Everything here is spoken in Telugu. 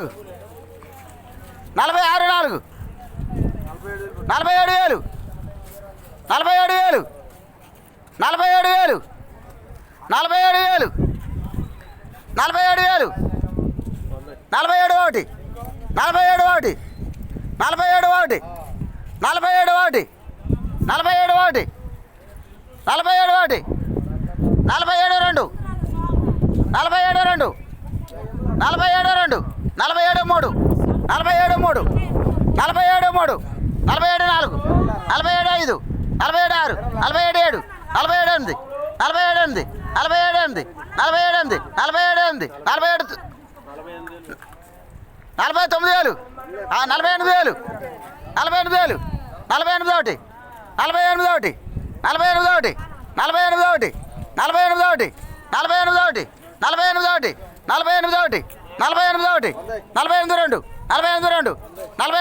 నాలుగు నలభై ఆరు నాలుగు నలభై ఏడు వేలు నలభై ఏడు వేలు నలభై ఏడు వేలు నలభై ఏడు వేలు నలభై ఏడు వేలు నలభై ఏడు ఒకటి నలభై ఏడు ఒకటి నలభై ఏడు ఒకటి నలభై ఏడు ఒకటి నలభై ఏడు ఒకటి నలభై ఏడు ఒకటి నలభై ఏడు రెండు నలభై ఏడు రెండు నలభై ఏడు రెండు నలభై ఏడు మూడు నలభై ఏడు మూడు నలభై ఏడు మూడు నలభై ఏడు నాలుగు నలభై ఏడు ఐదు నలభై ఏడు ఆరు నలభై ఏడు ఏడు నలభై ఏడు ఎనిమిది నలభై ఏడు ఎనిమిది నలభై ఏడు ఎనిమిది నలభై ఏడు ఎనిమిది నలభై ఏడు ఎనిమిది నలభై ఏడు నలభై తొమ్మిది వేలు నలభై ఎనిమిది వేలు నలభై ఎనిమిది వేలు నలభై ఎనిమిది ఒకటి నలభై ఎనిమిది ఒకటి నలభై ఎనిమిది ఒకటి నలభై ఎనిమిది ఒకటి నలభై ఎనిమిది ఒకటి నలభై ఎనిమిది ఒకటి నలభై ఎనిమిది ఒకటి నలభై ఎనిమిది ఒకటి నలభై ఎనిమిది ఒకటి. నలభై ఎనిమిది రెండు. నలభై ఎనిమిది రెండు. నలభై